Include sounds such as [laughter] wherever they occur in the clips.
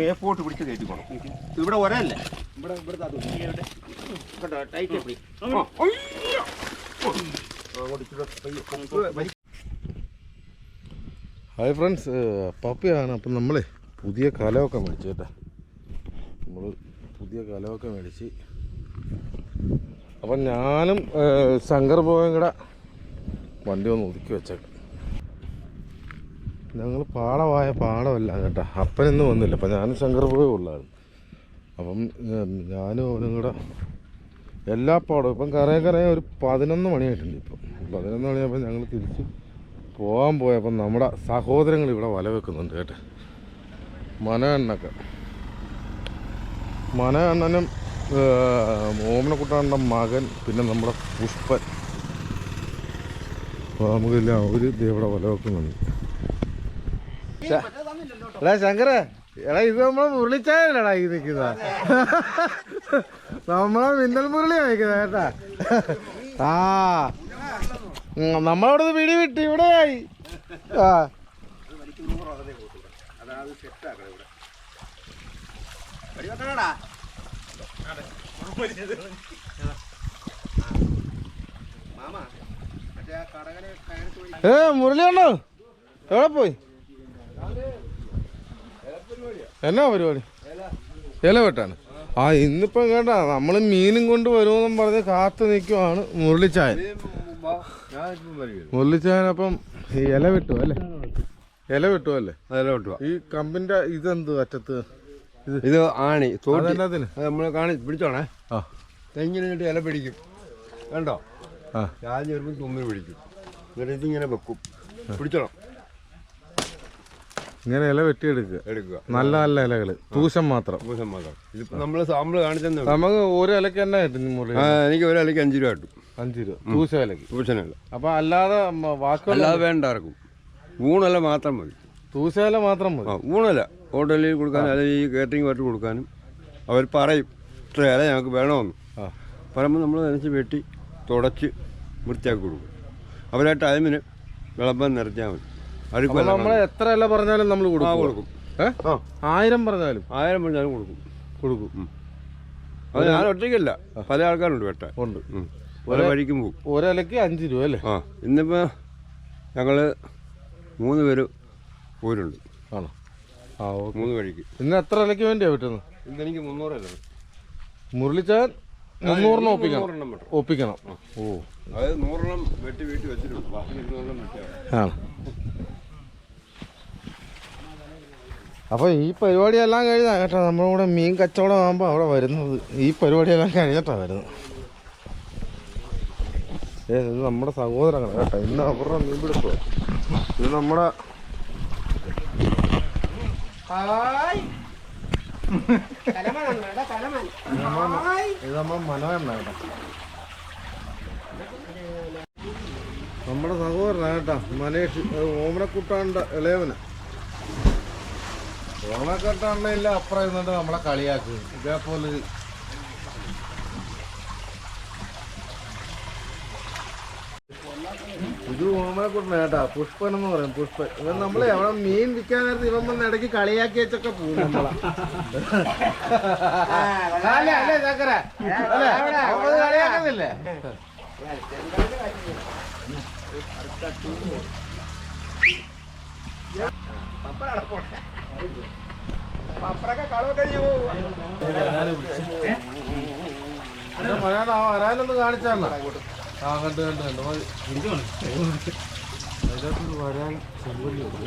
മേപ്പോട്ട് പിടിച്ച് കയറ്റിക്കോണം ഇവിടെ ഒരല്ലേ? ഇവിടെ കേട്ടോ ടൈറ്റ് പിടി. ഹായ് ഫ്രണ്ട്സ് പപ്പിയാണ്. അപ്പം നമ്മളെ പുതിയ കലമൊക്കെ മേടിച്ചു കേട്ടോ. നമ്മൾ പുതിയ കലമൊക്കെ മേടിച്ച്. അപ്പം ഞാനും ശങ്കർ പോയും കൂടെ വണ്ടി ഒന്ന് ഒതുക്കി വെച്ചേക്കാം. ഞങ്ങൾ പാടമായ പാടമല്ല കേട്ടോ. അപ്പനൊന്നും വന്നില്ല. അപ്പം ഞാനും ശങ്കർ പോയേ ഉള്ളായിരുന്നു. അപ്പം ഞാനും അവനും കൂടെ എല്ലാ പാടവും ഇപ്പം കറേ കറേ ഒരു പതിനൊന്ന് മണിയായിട്ടുണ്ട് ഇപ്പം. പതിനൊന്ന് മണിയായപ്പോൾ ഞങ്ങൾ തിരിച്ച് പോകാൻ പോയപ്പം നമ്മുടെ സഹോദരങ്ങൾ ഇവിടെ വല വെക്കുന്നുണ്ട് കേട്ടോ. മനകണ്ണൊക്കെ മനകണ്ണനും ഓമനക്കുട്ടാണ്ട മകൻ പിന്നെ നമ്മുടെ പുഷ്പൻ. അപ്പോൾ അവർ ഇവിടെ വല വെക്കുന്നുണ്ട്. എടാ ശങ്കര എടാ ഇത് നമ്മളെ മുരളിച്ചായല്ലടാ ഈ നിൽക്കുന്ന നമ്മളെ മിന്നൽ മുരളിയാ നിൽക്കുന്നത് കേട്ടാ. ആ നമ്മളവിടുന്ന് നമ്മളവിടെ പിടി വിട്ട് ഇവിടെയായി. ആ. ഏ മുരളിയാണോ എവിടെ വടി വെക്കണടാ മാമ മറ്റേ ആ കടകനെ കയറത്ത് വഴി ഏ മുരളി ഉണ്ടോ എവിടെ പോയി എന്നാ പരിപാടി? ഇല വെട്ടാണ് ആ ഇന്നിപ്പം കേട്ടാ നമ്മൾ മീനും കൊണ്ട് വരുമെന്നും പറഞ്ഞ് കാത്തു നിൽക്കുവാണ് മുരളിച്ചായൻ. മുരളിച്ചായൻ അപ്പം ഈ ഇല വെട്ടുക അല്ലേ? ഇല വെട്ടുക അല്ലേ? ഇല കിട്ടുക ഈ കമ്പിന്റെ ഇതെന്ത് അറ്റത്ത്? ഇത് ആണി. നമ്മൾ കാണി പിടിച്ചോണേ. ആ. തെങ്ങിന് വേണ്ടി ഇല പിടിക്കും. കണ്ടോ? ആ. രാജ് വരുമ്പോൾ തുമ്മിന് പിടിക്കും. എന്നിട്ട് ഇതിങ്ങനെ വെക്കും. പിടിച്ചോണം. ഇങ്ങനെ ഇല വെട്ടി എടുക്കുക. നല്ല നല്ല ഇലകൾ. തൂശം മാത്രം. ദിവസം മാത്രം. ഇതിപ്പോ നമ്മൾ സാമ്പിൾ കാണിച്ചെന്ന് നമുക്ക് ഒരു ഇലക്ക് തന്നെ കിട്ടും എനിക്ക് ഒരു ഇലയ്ക്ക് അഞ്ച് രൂപ കിട്ടും. അഞ്ച് രൂപ. തൂശ ഇലക്ക് ട്യൂഷനല്ല അപ്പൊ അല്ലാതെ മ- അല്ലാതെ വേണ്ട ആർക്കും. ഊണല്ല മാത്രം മതി. തൂശ ഇല മാത്രം മതി. ആ ഊണല്ല ഹോട്ടലിൽ കൊടുക്കാനും അല്ലെങ്കിൽ ഈ കേറ്ററിംഗ് പാർട്ടി കൊടുക്കാനും അവർ പറയും ഇത്ര ഇല ഞങ്ങൾക്ക് വേണമെന്ന്. ആ. പറയുമ്പോൾ നമ്മൾ നനച്ച് വെട്ടി തുടച്ച് വൃത്തിയാക്കി കൊടുക്കും. അവരാ ടൈമിന് വിളമ്പം നിറച്ചാൽ മതി. നമ്മൾ എത്ര ഇല പറഞ്ഞാലും നമ്മൾ കൊടുക്കും. ആയിരം പറഞ്ഞാലും? ആയിരം പറഞ്ഞാലും കൊടുക്കും. കൊടുക്കും. അത് ഞാൻ ഒറ്റയ്ക്കല്ല. പല ആൾക്കാരുണ്ട് വെട്ട. ഉണ്ട്. പല വഴിക്കും പോകും. ഒരലക്ക് അഞ്ച് രൂപ അല്ലേ? ആ. ഇന്നിപ്പോൾ ഞങ്ങൾ മൂന്ന് പേര് പോരുണ്ട്. ആണോ? ആ ഓക്കെ. മൂന്ന് വഴിക്ക്. ഇന്ന് എത്ര അലക്ക് വേണ്ടിയാ പറ്റുന്നത് ഇന്ന് എനിക്ക് മുന്നൂറല്ല മുരളിച്ചാൻ മുന്നൂറിന് ഒപ്പിക്കണം. ഒപ്പിക്കണം. ഓ. അതായത് നൂറെണ്ണം വെട്ടി വീട്ടിൽ വെച്ചിട്ടുണ്ട്. ബാക്കി ഇരുന്നൂറെണ്ണം വെട്ടിയാണ്. ആണ്. അപ്പോൾ ഈ പരിപാടിയെല്ലാം കഴിഞ്ഞാ കേട്ടോ നമ്മുടെ കൂടെ മീൻ കച്ചവടം ആകുമ്പോൾ അവിടെ വരുന്നത്. ഈ പരിപാടിയെല്ലാം കഴിഞ്ഞിട്ടാണ് വരുന്നത്. ഏ ഇത് നമ്മുടെ സഹോദരങ്ങളാണ് കേട്ടോ ഇന്ന് അവരുടെ മീൻ പിടിപ്പോ ഇത് നമ്മുടെ ഇത് നമ്മുടെ മനോരമ കേട്ടോ. നമ്മുടെ സഹോദരനാ കേട്ടോ മനേഷ് ഓമനക്കുട്ടാണ്ട ഓമനക്കുട്ടാണ്ടില്ല അപ്പുറം ഇരുന്നിട്ട് നമ്മളെ കളിയാക്കും ഇതേപോലെ ഇത് കൂട്ടണ കേട്ടാ. പുഷ്പൻ എന്ന് പറയും. പുഷ്പൻ. ഇവൻ നമ്മളെ എവിടെ മീൻ വിൽക്കാൻ നേരത്ത് ഇവൻ വന്ന് ഇടയ്ക്ക് കളിയാക്കി വെച്ചൊക്കെ പോകും നമ്മളെ. അല്ലേ അല്ലേ? ചക്കര അല്ലേ അവൻ കളിയാക്കുന്നില്ലേ? പപ്പടൊക്കെ കളവ് വരാനൊന്ന് കാണിച്ചാ ആ കണ്ട് കണ്ട് കണ്ട് മതി. അതിനകത്തൊരു വരാൻ ചെമ്പല്ലുണ്ട്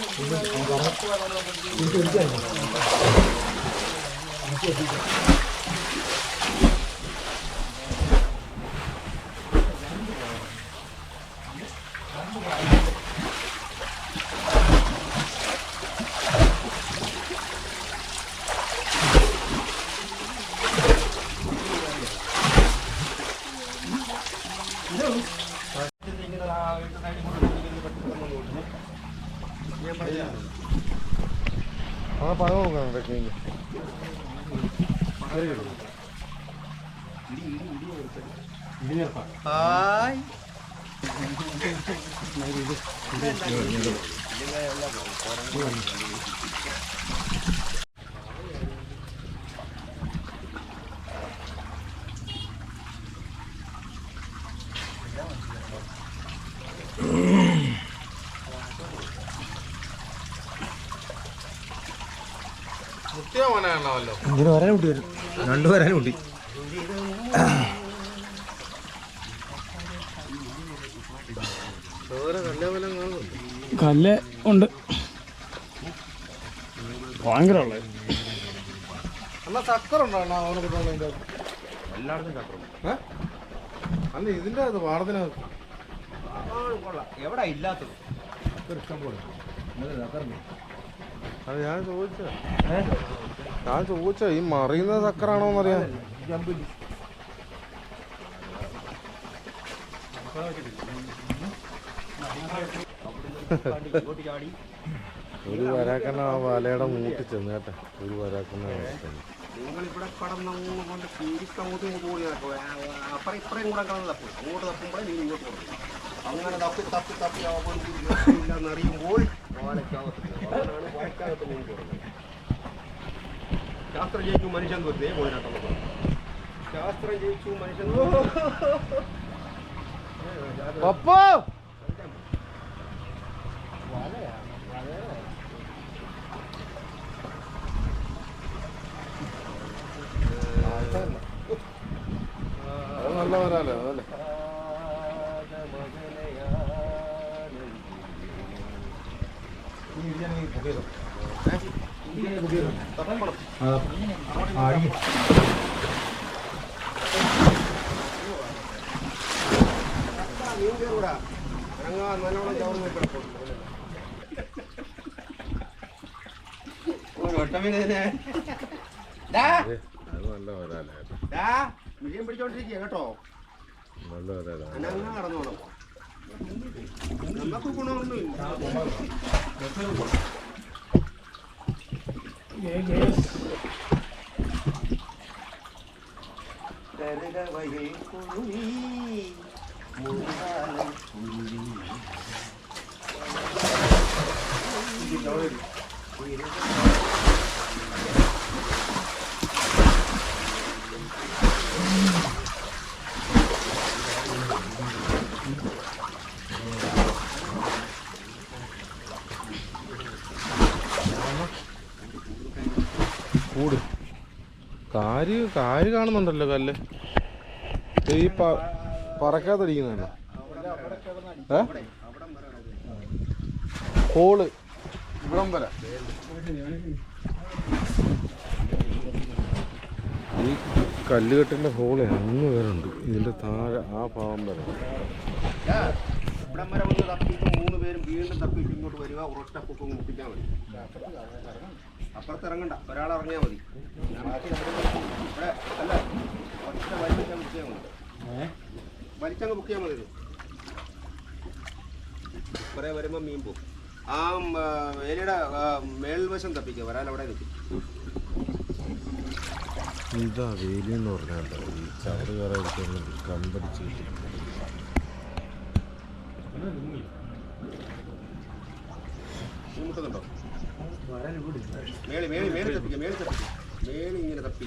이건 장갑 이게 이게 아니야 이게 이게 No. ആ പഴം നോക്കണം ട്രക്കിങ് മുട്ടിയ ഇതിന് വരാൻ കുട്ടി വരും. രണ്ട് വരാൻ കുട്ടി കല്ല് ഉണ്ട്. ഭയങ്കര ഉള്ളത് അണ്ണാ ചക്കറുണ്ടോ അണ്ണാ? അവനെ കിട്ടുന്ന എല്ലായിടത്തും ചക്രം ഏ? അല്ല ഇതിന്റെ അത് വാടത്തിനകത്ത് കൊള്ളാം. എവിടെ ഇല്ലാത്തത്? അത് ഞാൻ ചോദിച്ച ഞാൻ ചോദിച്ച ഈ മറിയുന്ന ചക്രാണോന്ന് ചാടി ഒരു വരാക്കണ ആ വലയുടെ മൂട്ടി ചെന്ന് കേട്ടെ. ഒരു വരാക്കണ അങ്ങനെ ಶಾಸ್ತ್ರ ಜಯಿಸು ಮನುಷ್ಯ ಅಂತ ಬರ್ತೀವಿ ಗೋಳಿನಾಟ ಶಾಸ್ತ್ರ ಜಯಿಸು ಮನುಷ್ಯನ ಪಪ್ಪು പിടിച്ചോണ്ടിരിക്കുക കേട്ടോ. അനങ്ങ കടന്നോണം നമുക്ക് ഗുണമൊന്നുമില്ല. കരകവയിൽ കുഴുമി മുഴുകാലം കുരുവി കൂട് കാര് കാര് കാണുന്നുണ്ടല്ലോ കല്ല്. ഈ പ പറക്കാത്തടിക്കുന്നതാണ്. ഏ? ഹോൾ. ഇവിടം വരെ ഈ കല്ലുകെട്ടിന്റെ ഹോൾ അങ്ങ് വരെ ഉണ്ട് ഇതിന്റെ താഴെ ആ പാവം വരെ. ഇവിടം വരെ വന്ന് തപ്പിയിട്ട് മൂന്ന് പേരും വീണ്ടും തപ്പിയിട്ട് ഇങ്ങോട്ട് വരിക ഒരൊറ്റ മുട്ടിക്കാൻ മതി. അപ്പുറത്ത് ഇറങ്ങണ്ട ഒരാൾ ഇറങ്ങിയാൽ മതി. ഇവിടെ അല്ല? ഒറ്റ വലിച്ചാൽ ബുക്ക് ചെയ്യാൻ മതി. വലിച്ചങ്ങ് ബുക്ക് ചെയ്യാൻ മതി. ഇത്. കുറേ വരുമ്പോൾ മീൻ പോകും ആ ആ, മേൽവശം തപ്പിക്കുക വരാൻ അവിടെ നിൽക്കും ഇതാ വേലി എന്ന് പറഞ്ഞാൽ ഈ ചവറ് കയറി എടുക്കുന്നത് കമ്പടിച്ച് കിട്ടി. മേളി മേളി മേളി തപ്പിക്കുക മേളി തപ്പിക്കുക മേളി ഇങ്ങനെ തപ്പി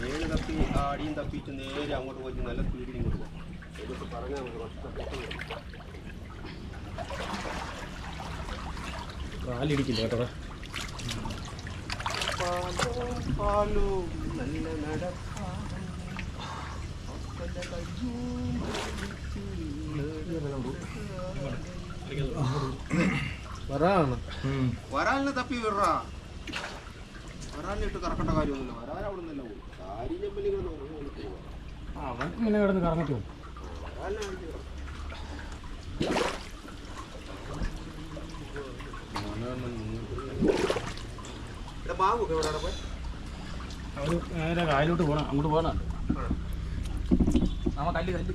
മേളി തപ്പി ആ അടിയും തപ്പിച്ച് നേരെ അങ്ങോട്ട് പോയിട്ട് നല്ല സ്പീഡിൽ ഇങ്ങോട്ട് പോകും ഇതൊക്കെ പറഞ്ഞാൽ നമുക്ക് വരും. കാലിടിക്കില്ല കേട്ടോ. പാലും നല്ല നടപ്പാലും വരാണ് വരാലിനെ തപ്പി വിടറാ. വരാലിനെ ഇട്ട് കറക്കേണ്ട കാര്യമൊന്നുമില്ല. വരാൻ അവിടെ നിന്നല്ല കാര്യം ചെമ്പല്ലി കിടന്ന് കറങ്ങിട്ട് അവർ നേരെ കായലോട്ട് പോകണം അങ്ങോട്ട് പോകണം നമ്മ കല്ല് കല്ല്.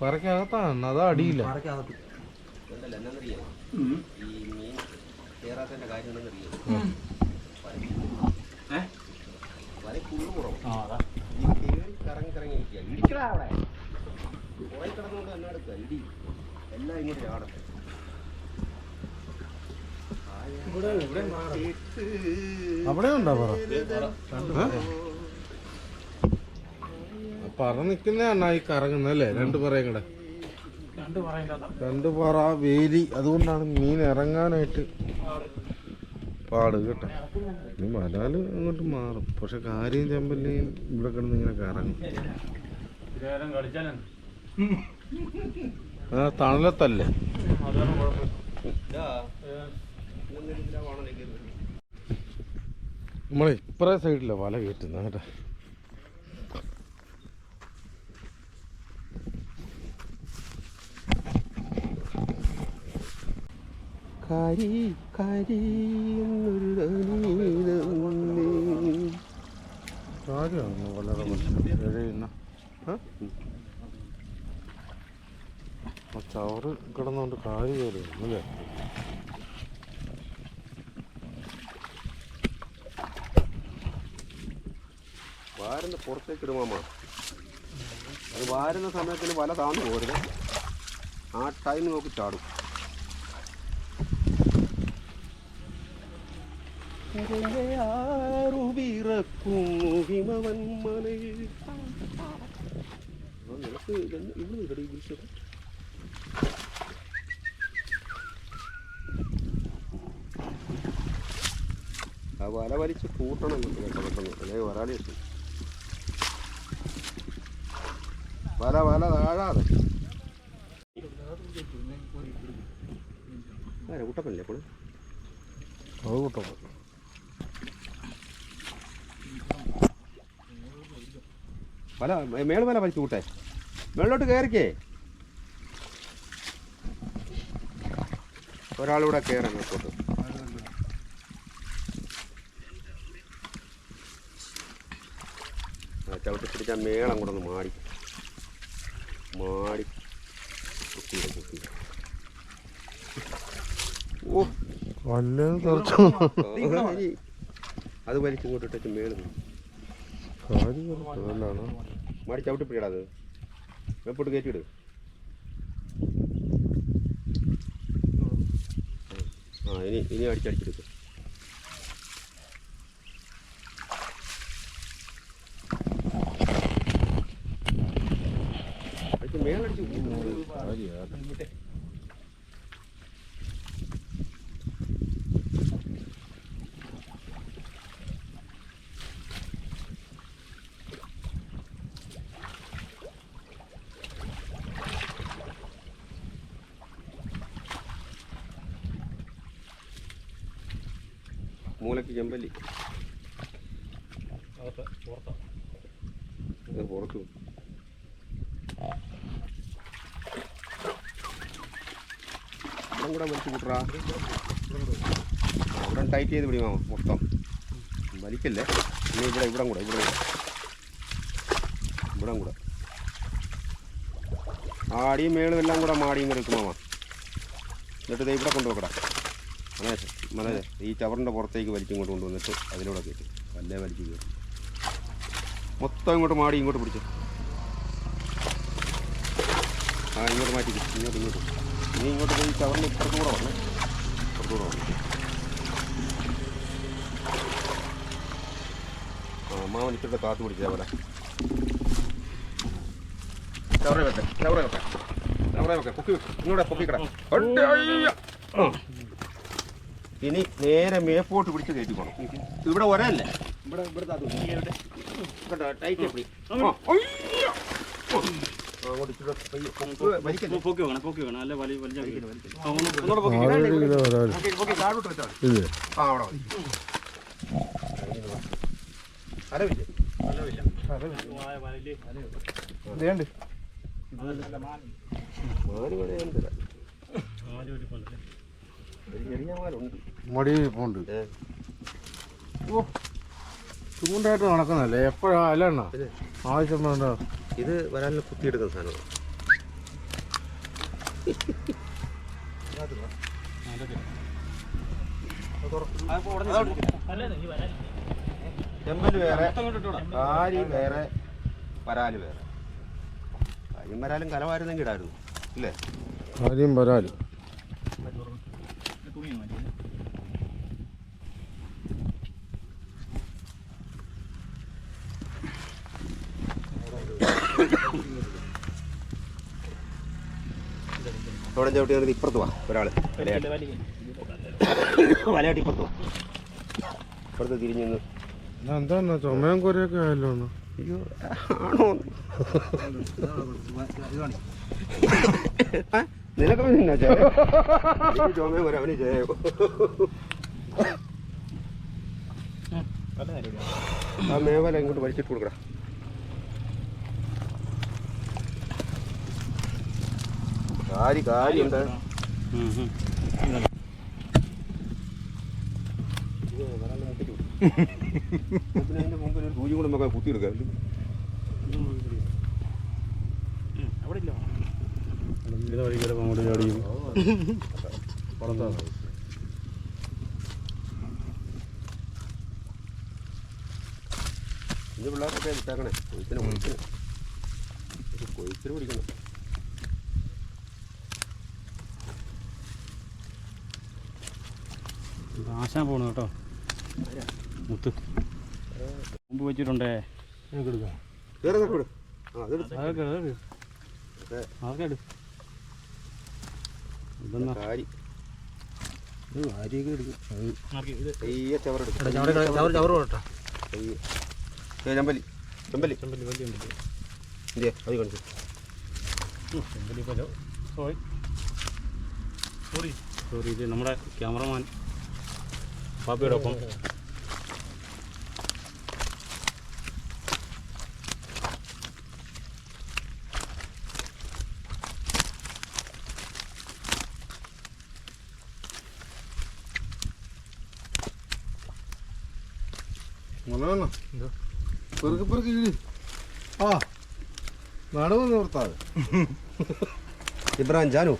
പറക്കകത്താണ് അതാ അടിയില്ല? ഈ മീൻ കേറാത്തതിന്റെ കാര്യം എന്താണെന്നറിയോ? ഏ? വല കുള്ളു കുറവ്. ഈ കേറി കറങ്ങി. ഇടിക്കടാ അവിടെ. പുറകിൽ കിടന്നുകൊണ്ട് തന്നെ എടുക്കുക. ഇടി. എല്ലാം ഇങ്ങോട്ട് ചാടട്ടെ. അവിടെ ഉണ്ടോ പറ വെറുതെ പറ നിൽക്കുന്നതാണ് ഈ കറങ്ങുന്നല്ലേ രണ്ട് പറയും കൂടെ. രണ്ട് പറ വേലി. അതുകൊണ്ടാണ് മീൻ ഇറങ്ങാനായിട്ട് പാട് കേട്ടോ. ഇനി മലാൽ അങ്ങോട്ട് മാറും. പക്ഷെ കാര്യം ചെമ്പല്ലിയും ഇവിടെ കിടന്ന് ഇങ്ങനെ കറങ്ങും. ആ തണലത്തല്ലേ. നമ്മളെ ഇപ്പറേ സൈഡിലാ വല കയറ്റുന്ന കേട്ടോ. കരി കരി. കാര്യമാണ്? വളരെ എഴയുന്ന ചവറ് കിടന്നുകൊണ്ട് കാര്യം കയറി അല്ലേ വാരുന്ന പുറത്തേക്ക് ഇടുമാമ അത് വാരുന്ന സമയത്തിന് വല താന്നു പോരുത്. ആ ടൈം നോക്കി ചാടും. ആ വല വലിച്ച് കൂട്ടണം കേട്ടോ കേട്ടോ പെട്ടെന്ന് അല്ലെങ്കിൽ വരാളി എത്തും വല വല താഴാതെ. കൂട്ടപ്പല്ലേ അപ്പോൾ അത് കൂട്ടോ വല മേൾ വല വലിച്ചു കൂട്ടെ മേളിലോട്ട് കയറിക്കേ ഒരാളൂടെ കയറാൻ അങ്ങോട്ട് ചവിട്ടി പിടിച്ച മേളം കൂടെ ഒന്ന് മാടി മാടി കുത്തിയിട കുത്തിയിട. ഓ. അത് വലിച്ചിങ്ങോട്ട് ഇട്ടിട്ട് മേളിൽ തോന്നാണ് മാടി ചവിട്ടി പിടിക്കടാ അത്. വെപ്പോട്ട് കയറ്റിയിട്. ആ ഇനി ഇനി അടിച്ചടിച്ചെടുക്കും അടിച്ച് മേലടിച്ച് മൂലക്ക് ചെമ്പല്ലി. പുറത്തു. ഇവിടെ കൂടെ വലിച്ചു കൂട്ടറാ. ഇവിടെ ടൈറ്റ് ചെയ്ത് പിടിമാ മൊത്തം. വലിക്കല്ലേ? ഇനി ഇവിടെ ഇവിടെ കൂടെ ഇവിടെ ഇവിടെ കൂടെ. ആടിയും മേളും എല്ലാം കൂടെ മാടിയും കൂടെ എടുക്കുമാ എന്നിട്ട് ഇവിടെ കൊണ്ടുപോക്കടാ മനേഷ് മനേഷ് ഈ ചവറിന്റെ പുറത്തേക്ക് വലിച്ചിങ്ങോട്ട് കൊണ്ടുവന്നിട്ട് അതിലൂടെ കയറ്റി. പല്ലേ വലിച്ചു കയറി മൊത്തം ഇങ്ങോട്ട് മാടി ഇങ്ങോട്ട് പിടിച്ചു. ആ ഇങ്ങോട്ട് മാറ്റി ഇങ്ങോട്ട് ഇങ്ങോട്ട് നീ ഇങ്ങോട്ട് പോയി ചവറിന് ഇപ്പുറത്തൂടെ വന്നു ഇപ്പുറത്തൂടെ വന്നു ആ അമ്മാവൻ ഇച്ചിട്ട് കാത്തു പിടിച്ചാൽ പോലെ ചവറ വെക്കാം ചവറ വെക്കാം ചവറ വെക്കാം. പൊക്കി വെക്കാം ഇങ്ങോട്ട് പൊക്കിക്കട ഉണ്ട് അയ്യ. ആ. ഇനി നേരെ മേപ്പോട്ട് പിടിച്ച് കയറ്റിക്കോണം ഇവിടെ ഒരല്ലേ? ഇവിടെ ഇവിടെ എപ്പി മടി പോണ്ട് ഓ ചൂണ്ടായിട്ട് നടക്കുന്നല്ലേ എപ്പോഴാ? അല്ലെണ്ണ എണ്ണ ആവശ്യം വേണ്ട ഇത് വരാനുള്ള കുത്തിയെടുക്കുന്ന സാധനമാണ് ചെമ്പൽ വേറെ കാരി വേറെ വരാൽ വേറെ. കാര്യം വരാലും കലവാരുന്നെങ്കിൽ ഇടായിരുന്നു ഇല്ലേ? കാര്യം വരാൽ അവിടെ ചവിട്ടി നിർത്തി ഇപ്പുറത്ത് വാ ഒരാൾ. വലയാട്ടി വലയാട്ടി ഇപ്പുറത്ത് വാ. ഇപ്പുറത്ത് തിരിഞ്ഞു നിന്ന്. എന്താ ചുമയും കൊരയൊക്കെ ആയല്ലോ അയ്യോ ആണോ? നിനക്ക് പിന്നെ ജയ? ചുമ വരെ അവന് ജയോ ആ മേവല ഇങ്ങോട്ട് വലിച്ചിട്ട് കൊടുക്കടാ. കാരി അതിന്റെ മുമ്പിൽ ഒരു സൂചി കൂടെ നമുക്ക് കുത്തിയെടുക്കാം അവിടെ ഇല്ല അങ്ങോട്ട് ചാടിയും ഇത് പിള്ളേർക്കൊക്കെ വിട്ടേക്കണേ കൊയ്ത്തിന് കൊയ്ത്തിന് കൊയ്ത്തിന് പിടിക്കണം. ആശാൻ പോണു കേട്ടോ. മുത്ത്. മുമ്പ് വെച്ചിട്ടുണ്ടേ. ചെമ്പല്ലി വലിയ അത് കാണിച്ചു ചെമ്പല്ലി സോറി സോറി ഇത് നമ്മുടെ ക്യാമറമാൻ. പാപ്പിയുടെ ഒപ്പം മുളകണ്ണ പെറുക്കി പെറുക്കി ഇരി. ആ നടവ് നിർത്താതെ ഇബ്രാഹിം ജാനു.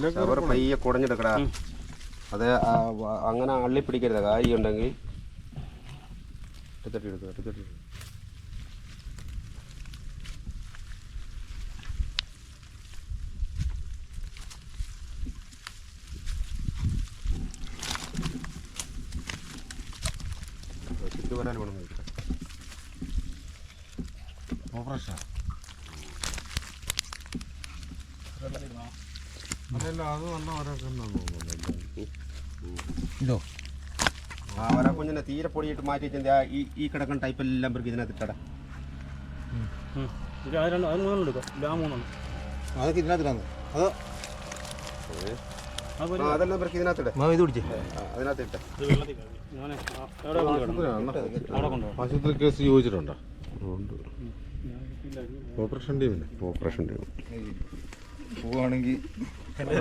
കല്ലൊക്കെ ചവർ പയ്യെ കുടഞ്ഞെടുക്കടാ അത് ആ വ- അങ്ങനെ അള്ളി പിടിക്കരുത് കാരി ഉണ്ടെങ്കിൽ എടുത്തിട്ട് എടുത്തു എടുത്തിട്ട് അത് നല്ല ഓരോക്കെ തോന്നുന്നു. ആ വരാ തീരെ പൊടിയിട്ട് മാറ്റി വെച്ചാൽ ഈ ഈ കിടക്കുന്ന ടൈപ്പ് എല്ലാം പേർക്ക് ഇതിനകത്ത് ഇട്ടടാ ഇത് അതൊക്കെ അത്? അതെല്ലാം പേർക്ക് ഇത് പിടിച്ചേ അതിനകത്ത് ഇട്ട ഇത് ആശുപത്രി കേസ് ചോദിച്ചിട്ടുണ്ടോ? ഓപ്പറേഷൻ ടീമിന്? ഓപ്പറേഷൻ പോവാണെങ്കിൽ അത്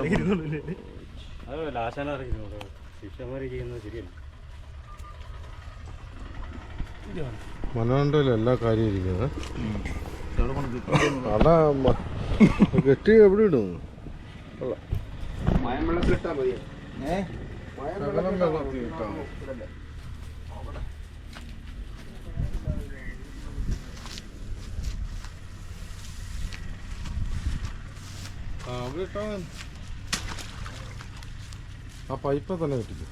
മനോണ്ടല്ലോ എല്ലാ കാര്യം ഇരിക്കുന്നത്. മ- കെട്ടി എവിടെ ഇടും? മയം വെള്ളത്തിലിട്ടാൽ മതി. ഏ? മയം വെള്ളത്തിൽ ഇട്ടാ അവിടെ ഇട്ടാ. ആ പൈപ്പ് തന്നെ കിട്ടില്ല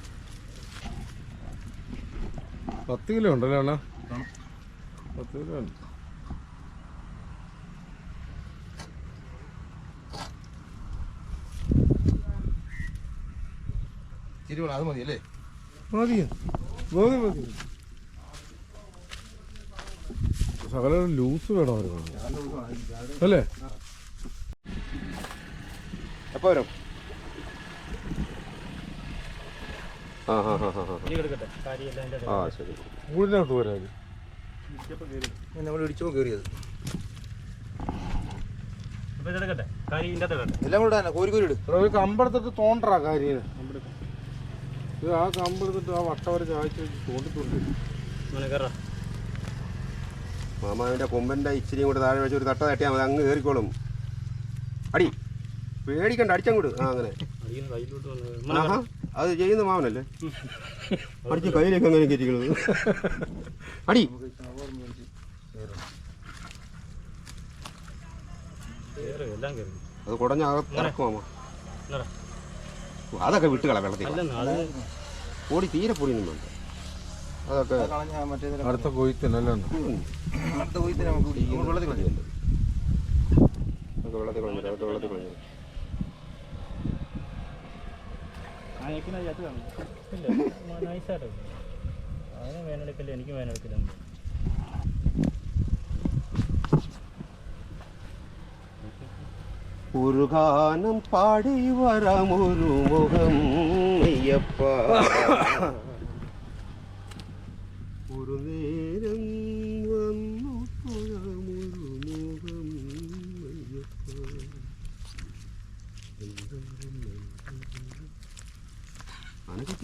പത്ത് കിലോ ഉണ്ടല്ലേ അണ്ണാ? പത്ത് കിലോ ഉണ്ട്. ചിരി അത് മതി അല്ലേ മതി മതി മതി സകല ലൂസ് വേണമായിരുന്നു അല്ലേ? വരും. ആ ആ ആ ശരി. നമ്മൾ ഇടിച്ചപ്പോൾ കയറിയത്. എല്ലാം കൂടെ തന്നെ. കോരി കോരി ഇട് ഒരു കമ്പെടുത്തിട്ട് തോണ്ടറാ കാര്യം ഇത് ആ കമ്പെടുത്തിട്ട് ആ ചായച്ച് കയറാ. മാമാവിന്റെ കൊമ്പന്റെ ഇച്ചിരിയും കൂടെ താഴെ വെച്ച് ഒരു തട്ട തട്ടിയാൽ മതി. അങ്ങ് കയറിക്കോളും. അടി. പേടിക്കണ്ട അടിച്ചങ്ങോട്ട് ആ അങ്ങനെ. ആഹാ അത് ചെയ്യുന്ന മാവനല്ലേ അടിച്ച് കയ്യിലേക്ക് അങ്ങനെ കയറ്റിക്കണത്? അടി. അത് കുടഞ്ഞ അതൊക്കെ വിട്ടുകള വെള്ളത്തിൽ പൊടി തീരെ പൊടിയൊന്നും വേണ്ട. അതൊക്കെ അടുത്ത കൊയ്ത്തിനല്ലേ അടുത്ത പോയി തന്നെ നമുക്ക് പിടിക്കും. അങ്ങോട്ട് വെള്ളത്തിൽ കളഞ്ഞു അതൊക്കെ വെള്ളത്തിൽ കളഞ്ഞു അതൊക്കെ വെള്ളത്തിൽ കളഞ്ഞു അയക്കിനകത്ത് കാണും. ഇല്ല നൈസായിട്ട് അതിന് വേനെടുക്കില്ല എനിക്ക് വേനെടുക്കില്ല ഒരു ഗാനം പാടി വരാമൊരു മുഖം അയ്യപ്പ. [laughs] ഒരു നേരം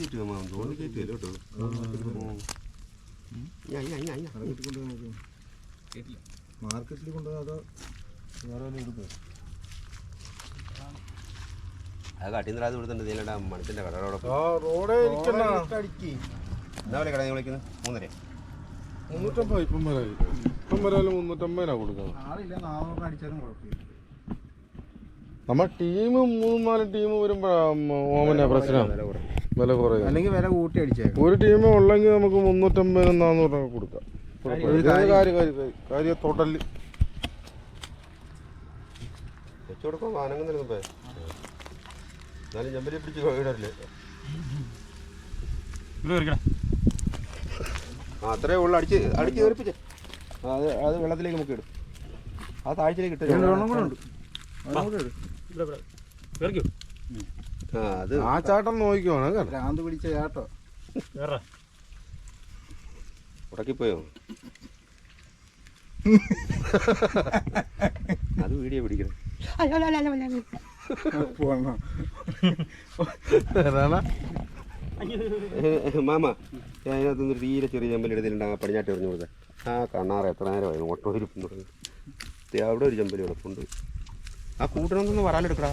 അനക്ക് കയറ്റുക തോന്നി തോന്നി കയറ്റുകയല്ലോ കേട്ടോ മാർക്കറ്റിൽ കൊണ്ടുപോകാതെ അതോ വേറെ വല്ലതും എടുക്കുക അത് കാട്ടിന്ന് അത് കൊടുത്തിട്ടുണ്ട് നീലണ്ട മണത്തിന്റെ കടയോടൊപ്പം ആ റോഡേ ഇരിക്കണ്ട. എന്താ പറയുക കട വിളിക്കുന്നത്? മൂന്നര മുന്നൂറ്റമ്പത് ഇപ്പം വരാം. ഇപ്പം കൊടുക്കുന്നത്. ടീം മൂന്നും നാലും ടീം വരുമ്പോഴാണ് ഓമന പ്രശ്നം. വില കുറയും അല്ലെങ്കിൽ വില കൂട്ടി അടിച്ചേക്കാം. ഒരു ടീം ഉള്ളെങ്കിൽ നമുക്ക് മുന്നൂറ്റമ്പതിനും രൂപ കൊടുക്കാം. കാര്യം- എന്നാലും ചെമ്പലി പിടിച്ച് ഇടല്ലേ ഇവിടെ കയറിക്കണം അത്രേ ഉള്ളു. അടിച്ച് അടിച്ച് കയറിപ്പിച്ചേ അത് അത് വെള്ളത്തിലേക്ക് നമുക്ക് ഇടും. ആ താഴ്ചയിലേക്ക് ഇട്ടു വെള്ളം കൂടെ ഉണ്ട്. ഇവിടെ ഇവിടെ. കയറിക്കോ ആ അത് ആ ചാട്ടം നോക്കിക്കോണം ഭ്രാന്ത് പിടിച്ച ചാട്ടോ. ഉടക്കിപ്പോയോ? അത് വീഡിയോ പിടിക്കണം? മാമ ഞാൻ അതിനകത്ത് നിന്ന് തീരെ ചെറിയ ചെമ്പൽ എടുത്തിട്ടുണ്ട് ആ പടിഞ്ഞാട്ട് എറിഞ്ഞു കൊടുത്തത് ആ കണ്ണാറ് എത്ര നേരമായി ഓട്ടോ ഇരിപ്പുണ്ട് അവിടെ ഒരു ചെമ്പൽ കിടപ്പുണ്ട് ആ കൂട്ടണമെന്ന് വരാലെടുക്കടാ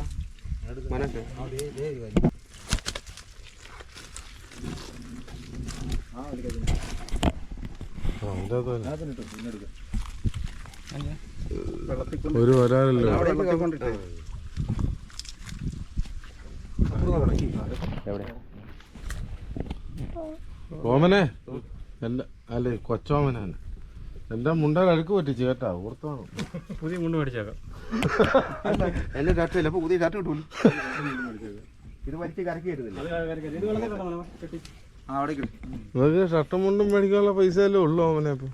ഒരു വരാനല്ലോ. ഓമനെ അല്ലേ കൊച്ചോമനെ എന്റെ മുണ്ട കഴുക്ക് പറ്റിച്ചു കേട്ടാ ഓർത്താണ്. പുതിയ മുണ്ട് മേടിച്ചേക്കാം. എന്റെ ഷർട്ട് ഇല്ല അപ്പൊ പുതിയ ഷർട്ട് കിട്ടൂല? ഇത് വലിച്ച് കറക്കി വരുന്നില്ല കിട്ടും. ഷർട്ടും മുണ്ടും മേടിക്കാനുള്ള പൈസയല്ലേ ഉള്ളു അവനെ അപ്പോൾ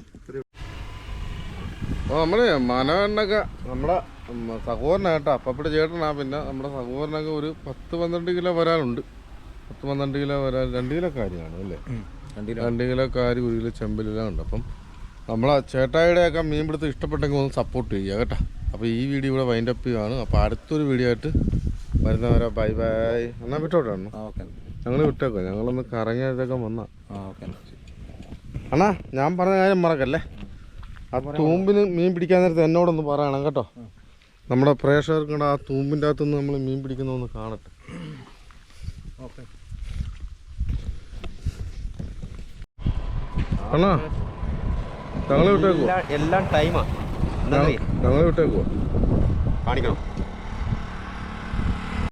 നമ്മളെ മനവണ്ണൊക്കെ നമ്മുടെ സഹോദരനാണ് സഹോദരനാ കേട്ടോ അപ്പയുടെ ചേട്ടനാ. പിന്നെ നമ്മുടെ സഹോദരനൊക്കെ ഒരു പത്ത് പന്ത്രണ്ട് കിലോ വരാനുണ്ട് പത്ത് പന്ത്രണ്ട് കിലോ വരാൻ രണ്ട് കിലോ കാര്യമാണ് അല്ലേ? രണ്ട് കിലോ. കാര്യം ഒരു കിലോ ചെമ്പലെല്ലാം ഉണ്ട്. അപ്പം നമ്മളെ ചേട്ടായിയുടെയൊക്കെ മീൻ പിടുത്തം ഇഷ്ടപ്പെട്ടെങ്കിൽ ഒന്ന് സപ്പോർട്ട് ചെയ്യുക കേട്ടോ. അപ്പോൾ ഈ വീഡിയോ ഇവിടെ വൈൻഡ് അപ്പ് ചെയ്യുകയാണ് അപ്പോൾ അടുത്തൊരു വീഡിയോ ആയിട്ട് വരുന്നവരെ ബൈ ബൈ എന്നാൽ വിട്ടോട്ടെ അണ്ണ? ആ ഓക്കെ. ഞങ്ങൾ വിട്ടേക്കോ? ഞങ്ങളൊന്ന് കറങ്ങിയതൊക്കെ വന്നാ. അണ്ണാ ഞാൻ പറഞ്ഞ കാര്യം മറക്കല്ലേ? ആ തൂമ്പിന് മീൻ പിടിക്കാൻ നേരത്തെ എന്നോടൊന്ന് പറയണം കേട്ടോ. നമ്മുടെ പ്രേക്ഷകർക്ക് ആ തൂമ്പിന്റെ അകത്തുനിന്ന് നമ്മൾ മീൻ പിടിക്കുന്നൊന്ന് കാണട്ടെ. ഓക്കെ. അണ്ണാ ഞങ്ങളെ വിട്ടേക്കുവോ എല്ലാം ടൈമാ ഞങ്ങളെ വിട്ടേക്കുവോ കാണിക്കണം?